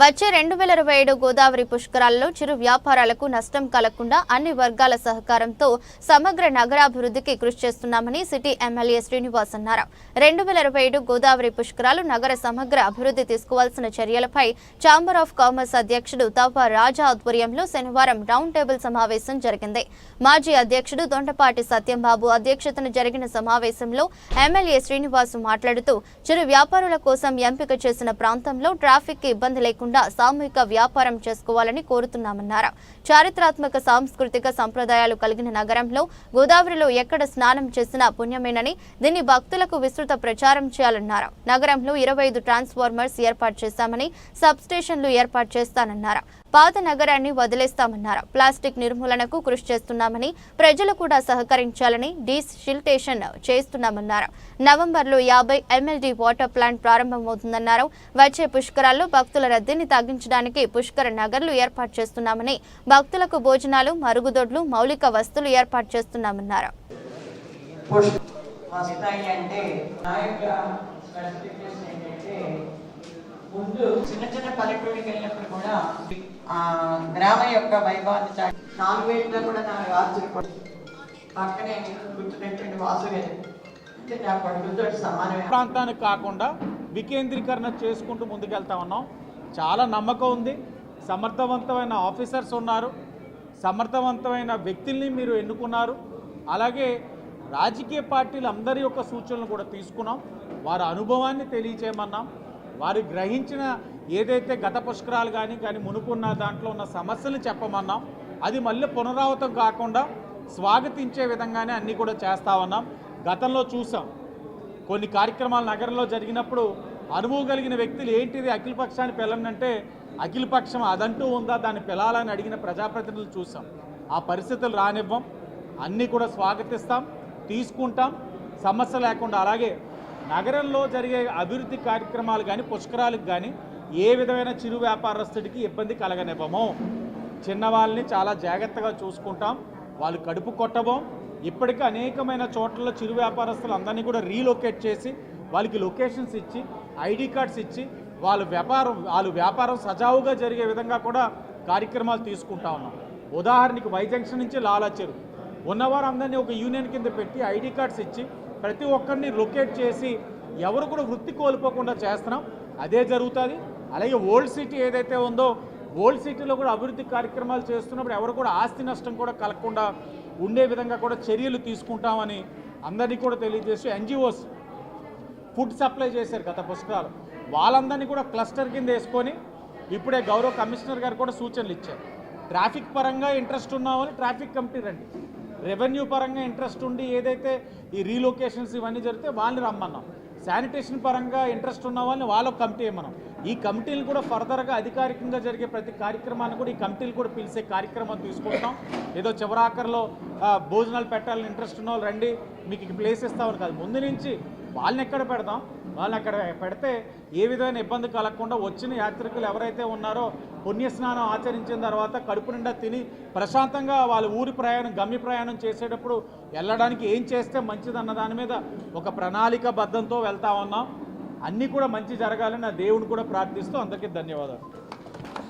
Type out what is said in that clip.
వచ్చే రెండు వేల ఇరవై ఏడు గోదావరి పుష్కరాల్లో చిరు వ్యాపారాలకు నష్టం కలగకుండా అన్ని వర్గాల సహకారంతో సమగ్ర నగరాభివృద్ధికి కృషి చేస్తున్నామని సిటీ ఎమ్మెల్యే శ్రీనివాస్ అన్నారు. రెండు వేల ఇరవై ఏడు గోదావరి పుష్కరాలు నగర సమగ్ర అభివృద్ధి తీసుకోవాల్సిన చర్యలపై ఛాంబర్ ఆఫ్ కామర్స్ అధ్యక్షుడు తవ్వ రాజా ఆధ్వర్యంలో శనివారం రౌండ్ టేబుల్ సమావేశం జరిగింది. మాజీ అధ్యక్షుడు దొండపాటి సత్యంబాబు అధ్యక్షతన జరిగిన సమావేశంలో ఎమ్మెల్యే శ్రీనివాస్ మాట్లాడుతూ చిరు వ్యాపారుల కోసం ఎంపిక చేసిన ప్రాంతంలో ట్రాఫిక్ ఇబ్బంది లేకుండా సామూహిక వ్యాపారం చేసుకోవాలని కోరుతున్నామన్నారు. చారిత్రాత్మక సాంస్కృతిక సంప్రదాయాలు కలిగిన నగరంలో గోదావరిలో ఎక్కడ స్నానం చేసినా పుణ్యమేనని దీన్ని భక్తులకు విస్తృత ప్రచారం చేయాలన్నారు. నగరంలో ఇరవై ఐదు ట్రాన్స్ఫార్మర్స్ ఏర్పాటు చేశామని సబ్ స్టేషన్లు ఏర్పాటు చేస్తానన్నారు. పాత నగరాన్ని వదిలేస్తామన్నారు. ప్లాస్టిక్ నిర్మూలనకు కృషి చేస్తున్నామని ప్రజలు కూడా సహకరించాలని డీసిల్టేషన్ చేస్తున్నామన్నారు. నవంబర్లో యాభై ఎంఎల్డీ వాటర్ ప్లాంట్ ప్రారంభమవుతుందన్నారు. వచ్చే పుష్కరాల్లో భక్తుల రద్దీని తగ్గించడానికి పుష్కర నగర్లు ఏర్పాటు చేస్తున్నామని భక్తులకు భోజనాలు మరుగుదొడ్లు మౌలిక వస్తువులు ఏర్పాటు చేస్తున్నామన్నారు. వస్తాయి అంటే నా యొక్క స్పెసిఫికేషన్ ఏంటంటే ముందు చిన్న చిన్న పల్లెటూరికి వెళ్ళినప్పుడు కూడా గ్రామం యొక్క వైభవాన్ని చాటి నాలుగు వేలలో కూడా నా ఆశ్చర్యపడు పక్కనే గుర్తున్నటువంటి వాసు అంటే నా కొడుకుతో సమానమే. ప్రాంతానికి కాకుండా వికేంద్రీకరణ చేసుకుంటూ ముందుకెళ్తా ఉన్నాం. చాలా నమ్మకం ఉంది. సమర్థవంతమైన ఆఫీసర్స్ ఉన్నారు. సమర్థవంతమైన వ్యక్తుల్ని మీరు ఎన్నుకున్నారు. అలాగే రాజకీయ పార్టీలు అందరి యొక్క సూచనలు కూడా తీసుకున్నాం. వారి అనుభవాన్ని తెలియచేయమన్నాం. వారు గ్రహించిన ఏదైతే గత పుష్కరాలు కానీ కానీ మునుపున్న దాంట్లో ఉన్న సమస్యలు చెప్పమన్నాం. అది మళ్ళీ పునరావృతం కాకుండా స్వాగతించే విధంగానే అన్నీ కూడా చేస్తా ఉన్నాం. గతంలో చూసాం. కొన్ని కార్యక్రమాలు నగరంలో జరిగినప్పుడు అనుభవం కలిగిన వ్యక్తులు ఏంటిది అఖిల పక్షాన్ని పిల్లనంటే అఖిల పక్షం అదంటూ ఉందా దాన్ని పిలాలని అడిగిన ప్రజాప్రతినిధులు చూసాం. ఆ పరిస్థితులు రానివ్వం. అన్నీ కూడా స్వాగతిస్తాం తీసుకుంటాం. సమస్య లేకుండా అలాగే నగరంలో జరిగే అభివృద్ధి కార్యక్రమాలు కానీ పుష్కరాలకు కానీ ఏ విధమైన చిరు వ్యాపారస్తుడికి ఇబ్బంది కలగనివ్వము. చిన్నవాళ్ళని చాలా జాగ్రత్తగా చూసుకుంటాం. వాళ్ళు కడుపు కొట్టబోం. ఇప్పటికీ అనేకమైన చోట్ల చిరు వ్యాపారస్తులు అందరినీ కూడా రీలొకేట్ చేసి వాళ్ళకి లొకేషన్స్ ఇచ్చి ఐడి కార్డ్స్ ఇచ్చి వాళ్ళ వ్యాపారం వాళ్ళు వ్యాపారం సజావుగా జరిగే విధంగా కూడా కార్యక్రమాలు తీసుకుంటా ఉన్నాం. ఉదాహరణకి వై జంక్షన్ నుంచి లాలాచెరు. ఉన్నవారు అందరినీ ఒక యూనియన్ కింద పెట్టి ఐడి కార్డ్స్ ఇచ్చి ప్రతి ఒక్కరిని లొకేట్ చేసి ఎవరు కూడా వృత్తి కోల్పోకుండా చేస్తున్నాం. అదే జరుగుతుంది. అలాగే ఓల్డ్ సిటీ ఏదైతే ఉందో ఓల్డ్ సిటీలో కూడా అభివృద్ధి కార్యక్రమాలు చేస్తున్నప్పుడు ఎవరు కూడా ఆస్తి నష్టం కూడా కలగకుండా ఉండే విధంగా కూడా చర్యలు తీసుకుంటామని అందరినీ కూడా తెలియజేసి ఎన్జిఓస్ ఫుడ్ సప్లై చేశారు గత పుస్తకాలు. వాళ్ళందరినీ కూడా క్లస్టర్ కింద వేసుకొని ఇప్పుడే గౌరవ కమిషనర్ గారు కూడా సూచనలు ఇచ్చారు. ట్రాఫిక్ పరంగా ఇంట్రెస్ట్ ఉన్నామని ట్రాఫిక్ కమిటీ రండి. రెవెన్యూ పరంగా ఇంట్రెస్ట్ ఉండి ఏదైతే ఈ రీలొకేషన్స్ ఇవన్నీ జరిగితే వాళ్ళని రమ్మన్నాం. శానిటేషన్ పరంగా ఇంట్రెస్ట్ ఉన్న వాళ్ళని వాళ్ళకు కమిటీ మనం ఈ కమిటీలు కూడా ఫర్దర్గా అధికారికంగా జరిగే ప్రతి కార్యక్రమాన్ని కూడా ఈ కమిటీలు కూడా పిలిచే కార్యక్రమం తీసుకుంటాం. ఏదో చివరాఖరిలో భోజనాలు పెట్టాలని ఇంట్రెస్ట్ ఉన్న వాళ్ళు రండి మీకు ప్లేస్ ఇస్తామని కాదు. ముందు నుంచి వాళ్ళని ఎక్కడ పెడదాం వాళ్ళు అక్కడ పెడితే ఏ విధమైన ఇబ్బంది కలగకుండా వచ్చిన యాత్రికులు ఎవరైతే ఉన్నారో పుణ్యస్నానం ఆచరించిన తర్వాత కడుపు నిండా తిని ప్రశాంతంగా వాళ్ళ ఊరి ప్రయాణం గమ్య ప్రయాణం చేసేటప్పుడు వెళ్ళడానికి ఏం చేస్తే మంచిదన్న దాని మీద ఒక ప్రణాళిక బద్ధంతో వెళ్తా ఉన్నాం. అన్నీ కూడా మంచి జరగాలని నా దేవుని కూడా ప్రార్థిస్తూ అందరికీ ధన్యవాదాలు.